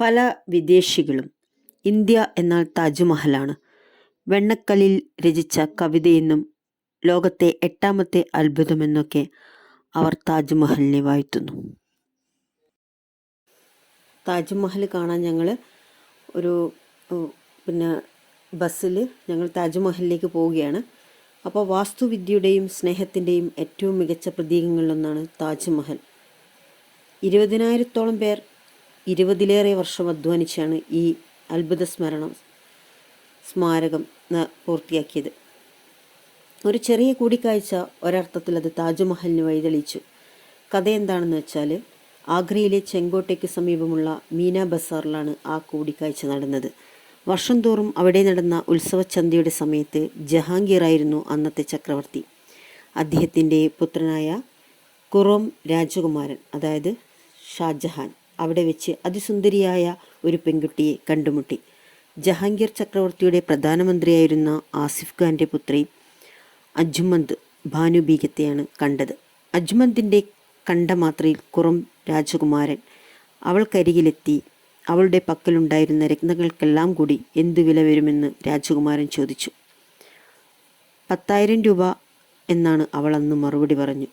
പല വിദേശികളും ഇന്ത്യ എന്നാൽ താജ്മഹലാണ്. വെണ്ണക്കല്ലിൽ രചിച്ച കവിതയെന്നും ലോകത്തെ എട്ടാമത്തെ അത്ഭുതമെന്നൊക്കെ അവർ താജ്മഹലിനെ വാഴ്ത്തുന്നു. താജ്മഹൽ കാണാൻ ഞങ്ങൾ ഒരു പിന്നെ ബസ്സിൽ ഞങ്ങൾ താജ്മഹലിലേക്ക് പോവുകയാണ്. അപ്പോൾ വാസ്തുവിദ്യയുടെയും സ്നേഹത്തിന്റെയും ഏറ്റവും മികച്ച പ്രതീകങ്ങളിലൊന്നാണ് താജ്മഹൽ. ഇരുപതിനായിരത്തോളം പേർ ഇരുപതിലേറെ വർഷം അധ്വാനിച്ചാണ് ഈ അത്ഭുത സ്മരണം സ്മാരകം പൂർത്തിയാക്കിയത്. ഒരു ചെറിയ കൂടിക്കാഴ്ച ഒരർത്ഥത്തിൽ അത് താജ്മഹലിന് വഴിതെളിച്ചു. കഥ എന്താണെന്ന് വെച്ചാൽ ആഗ്രയിലെ ചെങ്കോട്ടയ്ക്ക് സമീപമുള്ള മീന ബസാറിലാണ് ആ കൂടിക്കാഴ്ച നടന്നത്. വർഷം തോറും അവിടെ നടന്ന ഉത്സവച്ചന്തയുടെ സമയത്ത് ജഹാംഗീറായിരുന്നു അന്നത്തെ ചക്രവർത്തി. അദ്ദേഹത്തിന്റെ പുത്രനായ കുറോം രാജകുമാരൻ അതായത് ഷാജഹാൻ. അവിടെ വെച്ച് അതിസുന്ദരിയായ ഒരു പെൺകുട്ടിയെ കണ്ടുമുട്ടി. ജഹാംഗീർ ചക്രവർത്തിയുടെ പ്രധാനമന്ത്രിയായിരുന്ന ആസിഫ് ഖാന്റെ പുത്രി അജ്മന്ത് ഭാനു ബീഗത്തെയാണ് കണ്ടത്. അജ്മന്തിന്റെ കണ്ട മാത്രയിൽ കുറം രാജകുമാരൻ അവൾക്കരികിലെത്തി അവളുടെ പക്കലുണ്ടായിരുന്ന രത്നങ്ങൾക്കെല്ലാം കൂടി എന്തു വില വരുമെന്ന് രാജകുമാരൻ ചോദിച്ചു. പത്തായിരം രൂപ എന്നാണ് അവൾ അന്ന് മറുപടി പറഞ്ഞു.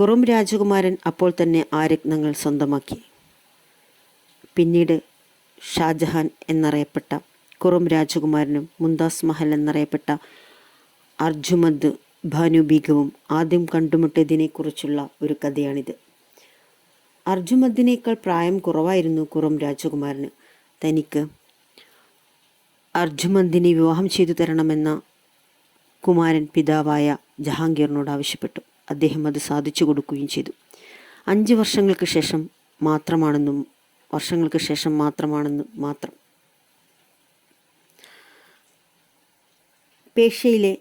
കുറും രാജകുമാരൻ അപ്പോൾ തന്നെ ആ രത്നങ്ങൾ സ്വന്തമാക്കി. പിന്നീട് ഷാജഹാൻ എന്നറിയപ്പെട്ട കുറും രാജകുമാരനും മുന്താസ് മഹൽ എന്നറിയപ്പെട്ട അർജുമദ് ഭാനു ബീഗവും ആദ്യം കണ്ടുമുട്ടിയതിനെക്കുറിച്ചുള്ള ഒരു കഥയാണിത്. അർജുമദിനേക്കാൾ പ്രായം കുറവായിരുന്നു കുറം രാജകുമാരന്. തനിക്ക് അർജുമന്ദിനെ വിവാഹം ചെയ്തു തരണമെന്ന കുമാരൻ പിതാവായ ജഹാംഗീറിനോട് ആവശ്യപ്പെട്ടു. അദ്ദേഹം അത് സാധിച്ചു കൊടുക്കുകയും ചെയ്തു. അഞ്ച് വർഷങ്ങൾക്ക് ശേഷം മാത്രമാണെന്നും വർഷങ്ങൾക്ക് ശേഷം മാത്രമാണെന്ന് മാത്രം. പേഷ്യയിലെ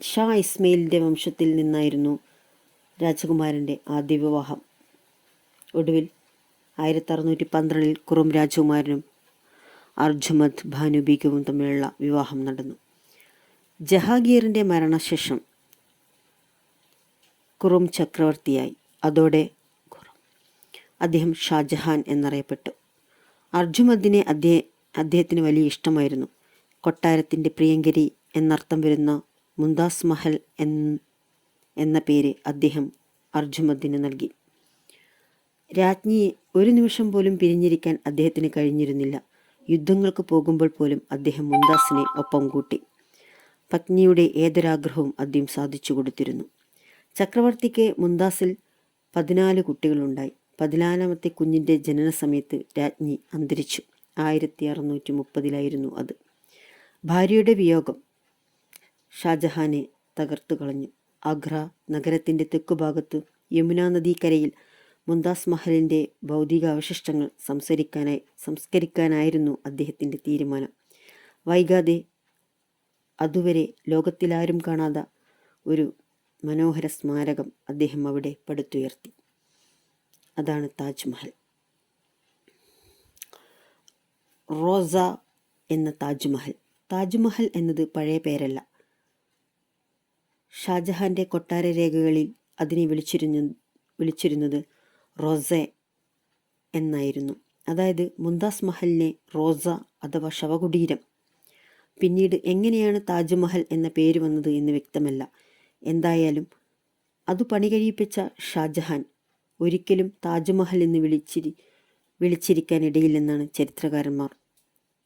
ഷാ ഇസ്മയിലിന്റെ വംശത്തിൽ നിന്നായിരുന്നു രാജകുമാരന്റെ ആദ്യ വിവാഹം. ഒടുവിൽ ആയിരത്തി അറുന്നൂറ്റി പന്ത്രണ്ടിൽ കുറും രാജകുമാരനും അർജുമദ് ഭാനുബീഗവും തമ്മിലുള്ള വിവാഹം നടന്നു. ജഹാംഗീറിന്റെ മരണശേഷം കുറും ചക്രവർത്തിയായി. അതോടെ അദ്ദേഹം ഷാജഹാൻ എന്നറിയപ്പെട്ടു. അർജുമദ്ദിനെ അദ്ദേഹ അദ്ദേഹത്തിന് വലിയ ഇഷ്ടമായിരുന്നു. കൊട്ടാരത്തിന്റെ പ്രിയങ്കരി എന്നർത്ഥം വരുന്ന മുന്താസ് മഹൽ എന്ന പേര് അദ്ദേഹം അർജുമദ്ദിന് നൽകി. രാജ്ഞിയെ ഒരു നിമിഷം പോലും പിരിഞ്ഞിരിക്കാൻ അദ്ദേഹത്തിന് കഴിഞ്ഞിരുന്നില്ല. യുദ്ധങ്ങൾക്ക് പോകുമ്പോൾ പോലും അദ്ദേഹം മുന്താസിനെ ഒപ്പം കൂട്ടി. പത്നിയുടെ ഏതൊരാഗ്രഹവും അദ്ദേഹം സാധിച്ചു കൊടുത്തിരുന്നു. ചക്രവർത്തിക്ക് മുന്താസിൽ പതിനാല് കുട്ടികളുണ്ടായി. പതിനാലാമത്തെ കുഞ്ഞിന്റെ ജനന സമയത്ത് രാജ്ഞി അന്തരിച്ചു. ആയിരത്തി അറുന്നൂറ്റി മുപ്പതിലായിരുന്നു അത്. ഭാര്യയുടെ വിയോഗം ഷാജഹാനെ തകർത്തു കളഞ്ഞു. ആഗ്ര നഗരത്തിന്റെ തെക്കുഭാഗത്ത് യമുനാ നദീക്കരയിൽ മുന്താസ് മഹലിന്റെ ഭൗതികാവശിഷ്ടങ്ങൾ സംസരിക്കാനായി സംസ്കരിക്കാനായിരുന്നു അദ്ദേഹത്തിന്റെ തീരുമാനം. വൈകാതെ അതുവരെ ലോകത്തിലാരും കാണാത്ത ഒരു മനോഹര സ്മാരകം അദ്ദേഹം അവിടെ പടുത്തുയർത്തി. അതാണ് താജ്മഹൽ. റോസ എന്ന താജ്മഹൽ. താജ്മഹൽ എന്നത് പഴയ പേരല്ല. ഷാജഹാന്റെ കൊട്ടാര രേഖകളിൽ അതിനെ വിളിച്ചിരുന്ന വിളിച്ചിരുന്നത് റോസെ എന്നായിരുന്നു. അതായത് മുന്താസ് മഹലിനെ റോസ അഥവാ ശവകുടീരം. പിന്നീട് എങ്ങനെയാണ് താജ്മഹൽ എന്ന പേര് വന്നത് എന്ന് വ്യക്തമല്ല. എന്തായാലും അത് പണി കഴിയിപ്പിച്ച ഷാജഹാൻ ഒരിക്കലും താജ്മഹൽ എന്ന് വിളിച്ചിരി വിളിച്ചിരിക്കാനിടയില്ലെന്നാണ് ചരിത്രകാരന്മാർ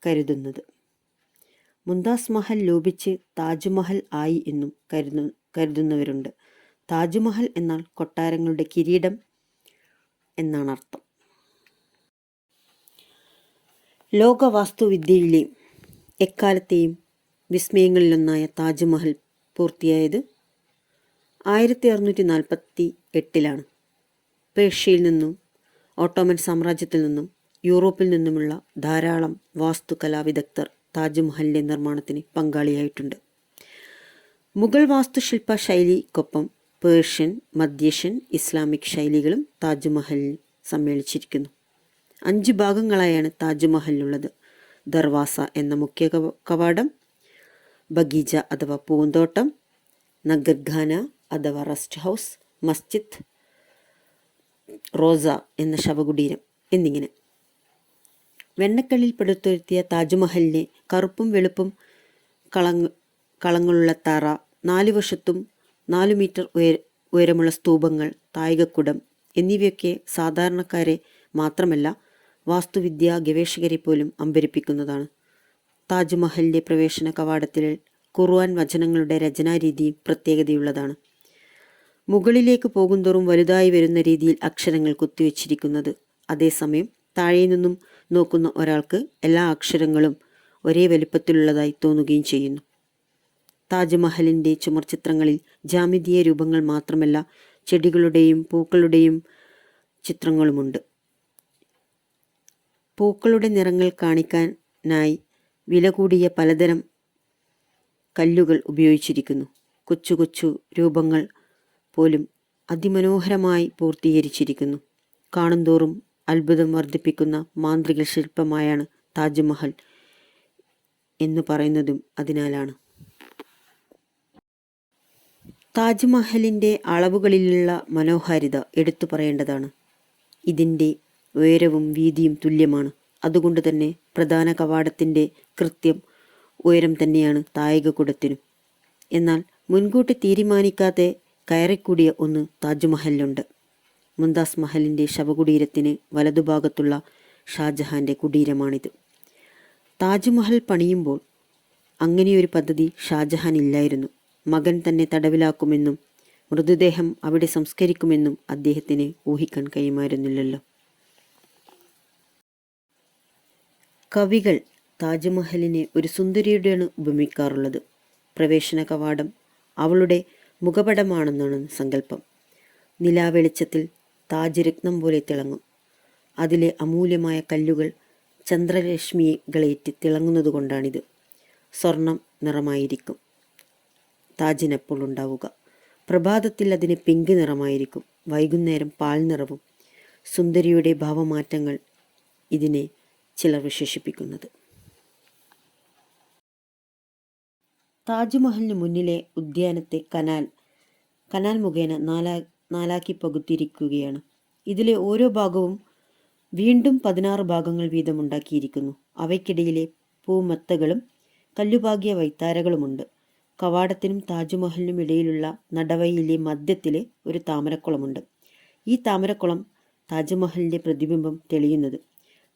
കരുതുന്നത്. മുന്താസ് മഹൽ ലോപിച്ച് താജ്മഹൽ ആയി എന്നും കരുതു കരുതുന്നവരുണ്ട്. താജ്മഹൽ എന്നാൽ കൊട്ടാരങ്ങളുടെ കിരീടം എന്നാണ് അർത്ഥം ലോകവാസ്തുവിദ്യയിലെ എക്കാലത്തെയും വിസ്മയങ്ങളിലൊന്നായ താജ്മഹൽ പൂർത്തിയായത് ആയിരത്തി അറുന്നൂറ്റി നാൽപ്പത്തി എട്ടിലാണ് പേർഷ്യയിൽ നിന്നും ഓട്ടോമൻ സാമ്രാജ്യത്തിൽ നിന്നും യൂറോപ്പിൽ നിന്നുമുള്ള ധാരാളം വാസ്തുകലാ വിദഗ്ധർ താജ്മഹലിന്റെ നിർമ്മാണത്തിന് പങ്കാളിയായിട്ടുണ്ട്. മുഗൾ വാസ്തുശില്പ ശൈലിക്കൊപ്പം പേർഷ്യൻ മധ്യേഷ്യൻ ഇസ്ലാമിക് ശൈലികളും താജ്മഹലിൽ സമ്മേളിച്ചിരിക്കുന്നു. അഞ്ച് ഭാഗങ്ങളായാണ് താജ്മഹലിലുള്ളത്. ദർവാസ എന്ന മുഖ്യ കവാടം ബഗീജ അഥവാ പൂന്തോട്ടം നഗർഖാന അഥവാ റെസ്റ്റ് ഹൗസ് മസ്ജിദ് റോസ എന്ന ശവകുടീരം എന്നിങ്ങനെ. വെണ്ണക്കല്ലിൽ പടുത്തുയർത്തിയ താജ്മഹലിനെ കറുപ്പും വെളുപ്പും കളങ് കളങ്ങളുള്ള തറ നാലു വശത്തും നാലു മീറ്റർ ഉയര ഉയരമുള്ള സ്തൂപങ്ങൾ തായികക്കുടം എന്നിവയൊക്കെ സാധാരണക്കാരെ മാത്രമല്ല വാസ്തുവിദ്യാ ഗവേഷകരെ പോലും അമ്പരിപ്പിക്കുന്നതാണ്. താജ്മഹലിന്റെ പ്രവേശന കവാടത്തിൽ ഖുർആൻ വചനങ്ങളുടെ രചനാരീതിയും പ്രത്യേകതയുള്ളതാണ്. മുകളിലേക്ക് പോകുന്തോറും വലുതായി വരുന്ന രീതിയിൽ അക്ഷരങ്ങൾ കുത്തിവെച്ചിരിക്കുന്നത്. അതേസമയം താഴെ നിന്നും നോക്കുന്ന ഒരാൾക്ക് എല്ലാ അക്ഷരങ്ങളും ഒരേ വലുപ്പത്തിലുള്ളതായി തോന്നുകയും ചെയ്യുന്നു. താജ്മഹലിന്റെ ചുമർചിത്രങ്ങളിൽ ജാമിതീയ രൂപങ്ങൾ മാത്രമല്ല ചെടികളുടെയും പൂക്കളുടെയും ചിത്രങ്ങളുമുണ്ട്. പൂക്കളുടെ നിറങ്ങൾ കാണിക്കാനായി വില കൂടിയ പലതരം കല്ലുകൾ ഉപയോഗിച്ചിരിക്കുന്നു. കൊച്ചു കൊച്ചു രൂപങ്ങൾ പോലും അതിമനോഹരമായി പൂർത്തീകരിച്ചിരിക്കുന്നു. കാണുന്തോറും അത്ഭുതം വർദ്ധിപ്പിക്കുന്ന മാന്ത്രിക ശില്പമായാണ് താജ്മഹൽ എന്ന് പറയുന്നതും അതിനാലാണ്. താജ്മഹലിന്റെ അളവുകളിലുള്ള മനോഹാരിത എടുത്തു പറയേണ്ടതാണ്. ഇതിന്റെ ഉയരവും വീതിയും തുല്യമാണ്. അതുകൊണ്ട് തന്നെ പ്രധാന കവാടത്തിന്റെ കൃത്യം ഉയരം തന്നെയാണ് താഴികക്കുടത്തിനും എന്നാൽ മുൻകൂട്ടി തീരുമാനിക്കാതെ കയറിക്കൂടിയ ഒന്ന് താജ്മഹലിലുണ്ട്. മുംതാസ് മഹലിന്റെ ശവകുടീരത്തിന് വലതുഭാഗത്തുള്ള ഷാജഹാന്റെ കുടീരമാണിത്. താജ്മഹൽ പണിയുമ്പോൾ അങ്ങനെയൊരു പദ്ധതി ഷാജഹാൻ ഇല്ലായിരുന്നു. മകൻ തന്നെ തടവിലാക്കുമെന്നും മൃതദേഹം അവിടെ സംസ്കരിക്കുമെന്നും അദ്ദേഹത്തിന് ഊഹിക്കാൻ കഴിയുമായിരുന്നില്ലല്ലോ. കവികൾ താജ്മഹലിനെ ഒരു സുന്ദരിയുടെയാണ് ഉപമിക്കാറുള്ളത്. പ്രവേശന കവാടം അവളുടെ മുഖപടമാണെന്നാണ് സങ്കല്പം. നിലാവെളിച്ചത്തിൽ താജരത്നം പോലെ തിളങ്ങും. അതിലെ അമൂല്യമായ കല്ലുകൾ ചന്ദ്രരശ്മികളേറ്റ് തിളങ്ങുന്നതുകൊണ്ടാണിത്. സ്വർണം നിറമായിരിക്കും. താജിനപ്പോൾ ഉണ്ടാവുക. പ്രഭാതത്തിൽ അതിന് പിങ്ക് നിറമായിരിക്കും. വൈകുന്നേരം പാൽ നിറവും സുന്ദരിയുടെ ഭാവമാറ്റങ്ങൾ ഇതിനെ ചിലർ വിശേഷിപ്പിക്കുന്നത്. താജ്മഹലിന് മുന്നിലെ ഉദ്യാനത്തെ കനാൽ കനാൽ മുഖേന നാലാ നാലാക്കി പകുത്തിയിരിക്കുകയാണ്. ഇതിലെ ഓരോ ഭാഗവും വീണ്ടും പതിനാറ് ഭാഗങ്ങൾ വീതമുണ്ടാക്കിയിരിക്കുന്നു. അവയ്ക്കിടയിലെ പൂമത്തകളും കല്ലുപാകിയ വൈത്താരകളുമുണ്ട്. കവാടത്തിനും താജ്മഹലിനും ഇടയിലുള്ള നടവയിലെ മധ്യത്തിലെ ഒരു താമരക്കുളമുണ്ട്. ഈ താമരക്കുളം താജ്മഹലിന്റെ പ്രതിബിംബം തെളിയുന്നത്.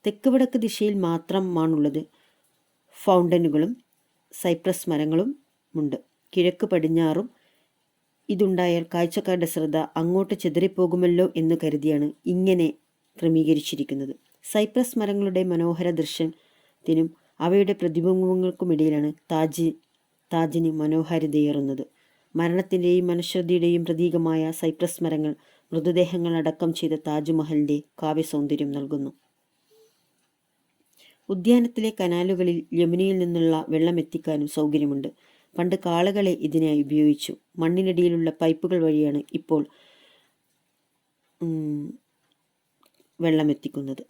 തെക്ക് വടക്ക് ദിശയിൽ മാത്രമാണുള്ളത് ഫൗണ്ടനുകളും സൈപ്രസ് മരങ്ങളും ഉണ്ട്. കിഴക്ക് പടിഞ്ഞാറും ഇതുണ്ടായാൽ കാഴ്ചക്കാരുടെ ശ്രദ്ധ അങ്ങോട്ട് ചെതറിപ്പോകുമല്ലോ എന്ന് കരുതിയാണ് ഇങ്ങനെ ക്രമീകരിച്ചിരിക്കുന്നത്. സൈപ്രസ് മരങ്ങളുടെ മനോഹര ദൃശ്യത്തിനും അവയുടെ പ്രതിബിംബങ്ങൾക്കുമിടയിലാണ് താജ് താജിന് മനോഹാരിതയേറുന്നത്. മരണത്തിന്റെയും മനുഷ്യതയുടെയും പ്രതീകമായ സൈപ്രസ് മരങ്ങൾ മൃതദേഹങ്ങൾ അടക്കം ചെയ്ത താജ്മഹലിന്റെ കാവ്യസൗന്ദര്യം നൽകുന്നു. ഉദ്യാനത്തിലെ കനാലുകളിൽ യമുനയിൽ നിന്നുള്ള വെള്ളം എത്തിക്കാനും സൗകര്യമുണ്ട്. പണ്ട് കാളകളെ ഇതിനായി ഉപയോഗിച്ചു. മണ്ണിനടിയിലുള്ള പൈപ്പുകൾ വഴിയാണ് ഇപ്പോൾ വെള്ളമെത്തിക്കുന്നത്.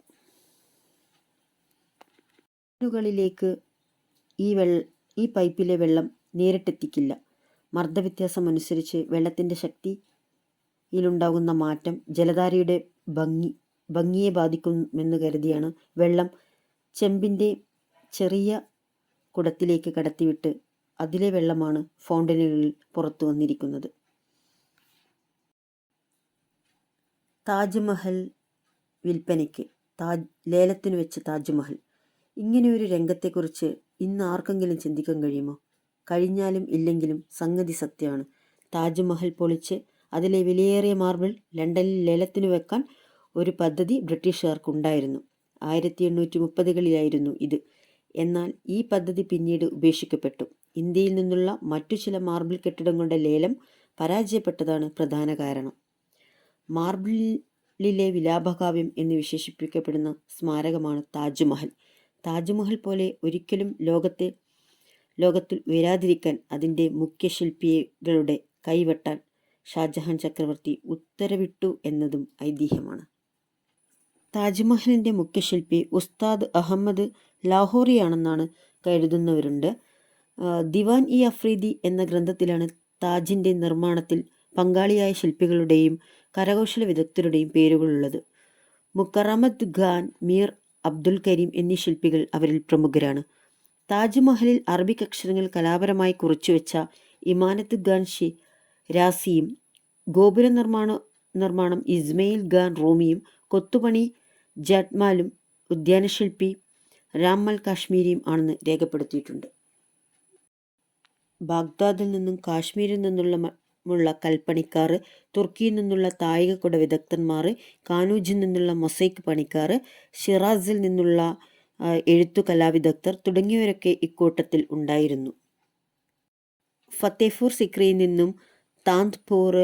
ിലേക്ക് ഈ വെള്ള ഈ പൈപ്പിലെ വെള്ളം നേരിട്ടെത്തിക്കില്ല. മർദ്ദവ്യത്യാസം അനുസരിച്ച് വെള്ളത്തിന്റെ ശക്തിയിലുണ്ടാകുന്ന മാറ്റം ജലധാരയുടെ ഭംഗി ഭംഗിയെ ബാധിക്കുമെന്ന് കരുതിയാണ് വെള്ളം ചെമ്പിന്റെ ചെറിയ കുടത്തിലേക്ക് കടത്തിവിട്ട് അതിലെ വെള്ളമാണ് ഫൗണ്ടനുകളിൽ പുറത്തു വന്നിരിക്കുന്നത്. താജ്മഹൽ വിൽപ്പനയ്ക്ക് താജ് ലേലത്തിന് വെച്ച് താജ്മഹൽ. ഇങ്ങനെയൊരു രംഗത്തെക്കുറിച്ച് ഇന്ന് ആർക്കെങ്കിലും ചിന്തിക്കാൻ കഴിയുമോ? കഴിഞ്ഞാലും ഇല്ലെങ്കിലും സംഗതി സത്യമാണ്. താജ്മഹൽ പൊളിച്ച് അതിലെ വിലയേറിയ മാർബിൾ ലണ്ടനിൽ ലേലത്തിന് വെക്കാൻ ഒരു പദ്ധതി ബ്രിട്ടീഷുകാർക്കുണ്ടായിരുന്നു. ആയിരത്തി എണ്ണൂറ്റി മുപ്പതുകളിലായിരുന്നു ഇത്. എന്നാൽ ഈ പദ്ധതി പിന്നീട് ഉപേക്ഷിക്കപ്പെട്ടു. ഇന്ത്യയിൽ നിന്നുള്ള മറ്റു ചില മാർബിൾ കെട്ടിടങ്ങളുടെ ലേലം പരാജയപ്പെട്ടതാണ് പ്രധാന കാരണം. മാർബിളിലെ വിലാപകാവ്യം എന്ന് വിശേഷിപ്പിക്കപ്പെടുന്ന സ്മാരകമാണ് താജ്മഹൽ. താജ്മഹൽ പോലെ ഒരിക്കലും ലോകത്തെ ലോകത്തിൽ ഉയരാതിരിക്കാൻ അതിന്റെ മുഖ്യശില്പികളുടെ കൈവെട്ടാൻ ഷാജഹാൻ ചക്രവർത്തി ഉത്തരവിട്ടു എന്നതും ഐതിഹ്യമാണ്. താജ്മഹലിന്റെ മുഖ്യശില്പി ഉസ്താദ് അഹമ്മദ് ലാഹോറിയാണെന്നാണ് കരുതുന്നവരുണ്ട്. ദിവാൻ ഇ അഫ്രീദി എന്ന ഗ്രന്ഥത്തിലാണ് താജിന്റെ നിർമ്മാണത്തിൽ പങ്കാളിയായ ശില്പികളുടെയും കരകൗശല വിദഗ്ധരുടെയും പേരുകളുള്ളത്. മുക്കറമത് ഖാൻ മീർ അബ്ദുൽ കരീം എന്നീ ശില്പികൾ അവരിൽ പ്രമുഖരാണ്. താജ്മഹലിൽ അറബിക് അക്ഷരങ്ങൾ കലാപരമായി കുറിച്ചുവെച്ച ഇമാനത്ത് ഖാൻ ഷി രാസിയും ഗോപുര നിർമ്മാണ നിർമ്മാണം ഇസ്മയിൽ ഖാൻ റോമിയും കൊത്തുപണി ജഡ്മാലും ഉദ്യാനശില്പി രാംമൽ കാശ്മീരിയും ആണെന്ന് രേഖപ്പെടുത്തിയിട്ടുണ്ട്. ബാഗ്ദാദിൽ നിന്നും കാശ്മീരിൽ നിന്നുള്ള മുള്ള കൽപ്പണിക്കാർ തുർക്കിയിൽ നിന്നുള്ള തായികക്കുട വിദഗ്ധന്മാർ കാനൂജിൽ നിന്നുള്ള മൊസൈക്ക് പണിക്കാർ ഷിറാസിൽ നിന്നുള്ള എഴുത്തു കലാവിദഗ്ധർ തുടങ്ങിയവരൊക്കെ ഇക്കൂട്ടത്തിൽ ഉണ്ടായിരുന്നു. ഫത്തേഫൂർ സിക്രിയിൽ നിന്നും താന്ത്പൂർ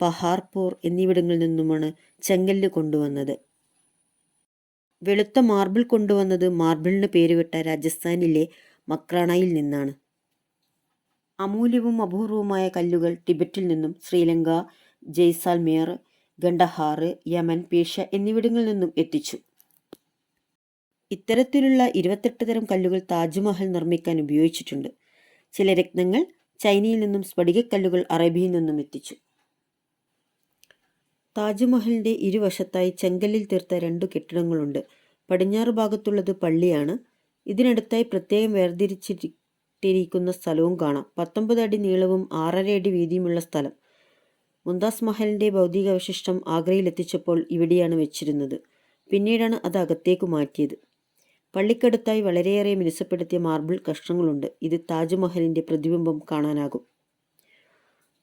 പഹാർപൂർ എന്നിവിടങ്ങളിൽ നിന്നുമാണ് ചെങ്കല്ല് കൊണ്ടുവന്നത്. വെളുത്ത മാർബിൾ കൊണ്ടുവന്നത് മാർബിളിന് പേരുവിട്ട രാജസ്ഥാനിലെ മക്രാണയിൽ നിന്നാണ്. അമൂല്യവും അപൂർവവുമായ കല്ലുകൾ ടിബറ്റിൽ നിന്നും ശ്രീലങ്ക ജയ്സാൽമേർ ഗണ്ടഹാർ യമൻ പേഷ എന്നിവിടങ്ങളിൽ നിന്നും എത്തിച്ചു. ഇത്തരത്തിലുള്ള ഇരുപത്തെട്ട് തരം കല്ലുകൾ താജ്മഹൽ നിർമ്മിക്കാൻ ഉപയോഗിച്ചിട്ടുണ്ട്. ചില രത്നങ്ങൾ ചൈനയിൽ നിന്നും സ്ഫടികക്കല്ലുകൾ അറേബ്യയിൽ നിന്നും എത്തിച്ചു. താജ്മഹലിന്റെ ഇരുവശത്തായി ചെങ്കല്ലിൽ തീർത്ത രണ്ടു കെട്ടിടങ്ങളുണ്ട്. പടിഞ്ഞാറ് ഭാഗത്തുള്ളത് പള്ളിയാണ്. ഇതിനടുത്തായി പ്രത്യേകം വേർതിരിച്ചിട്ടിരിക്കുന്ന സ്ഥലവും കാണാം. പത്തൊമ്പത് അടി നീളവും ആറര അടി വീതിയുമുള്ള സ്ഥലം. മുന്താസ് മഹലിന്റെ ഭൗതികാവശിഷ്ടം ആഗ്രയിൽ എത്തിച്ചപ്പോൾ ഇവിടെയാണ് വെച്ചിരുന്നത്. പിന്നീടാണ് അത് അകത്തേക്ക് മാറ്റിയത്. പള്ളിക്കടുത്തായി വളരെയേറെ മിനുസപ്പെടുത്തിയ മാർബിൾ കഷ്ണങ്ങളുണ്ട്. ഇത് താജ്മഹലിന്റെ പ്രതിബിംബം കാണാനാകും.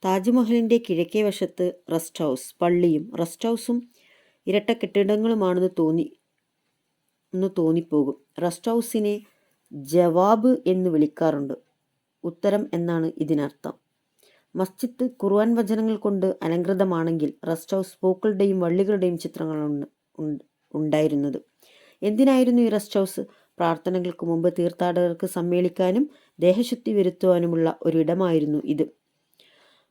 താജ്മഹലിന്റെ കിഴക്കേ വശത്ത് റെസ്റ്റ് ഹൗസ്. പള്ളിയും റെസ്റ്റ് ഹൗസും ഇരട്ട കെട്ടിടങ്ങളുമാണെന്ന് തോന്നി എന്ന് തോന്നിപ്പോകും. റെസ്റ്റ് ഹൗസിനെ ജവാബ് എന്ന് വിളിക്കാറുണ്ട്. ഉത്തരം എന്നാണ് ഇതിനർത്ഥം. മസ്ജിദ് ഖുർആൻ വചനങ്ങൾ കൊണ്ട് അലങ്കൃതമാണെങ്കിൽ റെസ്റ്റ് ഹൗസ് പൂക്കളുടെയും വള്ളികളുടെയും ചിത്രങ്ങളാണ് ഉണ്ടായിരുന്നത്. എന്തിനായിരുന്നു ഈ റെസ്റ്റ് ഹൗസ്? പ്രാർത്ഥനകൾക്ക് മുമ്പ് തീർത്ഥാടകർക്ക് സമ്മേളിക്കാനും ദേഹശുദ്ധി വരുത്തുവാനുമുള്ള ഒരിടമായിരുന്നു ഇത്.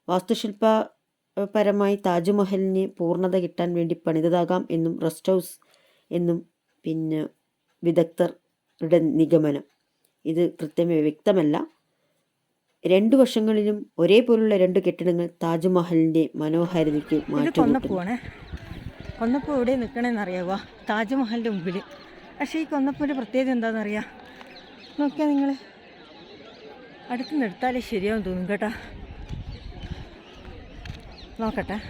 വാസ്തുശില്പപരമായി താജ്മഹലിന് പൂർണത കിട്ടാൻ വേണ്ടി പണിതതാകാം എന്നും റെസ്റ്റ് ഹൗസ് എന്നും പിന്നെ വിദഗ്ധരുടെ നിഗമനം. ഇത് കൃത്യമായി വ്യക്തമല്ല. രണ്ടു വർഷങ്ങളിലും ഒരേപോലുള്ള രണ്ട് കെട്ടിടങ്ങൾ താജ്മഹലിന്റെ മനോഹാരിതയ്ക്ക് മാറ്റം കൊന്നപ്പൂവാണ്. കൊന്നപ്പൂ എവിടെ നിൽക്കണമെന്ന് അറിയാവോ താജ്മഹലിന്റെ മുമ്പിൽ പക്ഷേ ഈ കൊന്നപ്പൂവിന്റെ പ്രത്യേകത എന്താണെന്നറിയാം നോക്കിയാൽ നിങ്ങൾ അടുത്ത് നിർത്താലേ ശരിയാവും തോന്നും കേട്ടോ. നോക്കട്ടെ.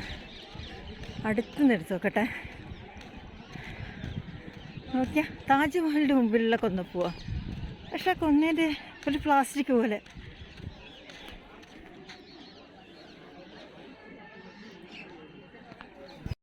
അടുത്ത് നിർത്തി നോക്കട്ടെ. നോക്കിയാൽ താജ്മഹലിന്റെ മുമ്പിലുള്ള കൊന്നപ്പൂവാ. പക്ഷേ കൊന്നേന്റെ ഒരു പ്ലാസ്റ്റിക് പോലെ.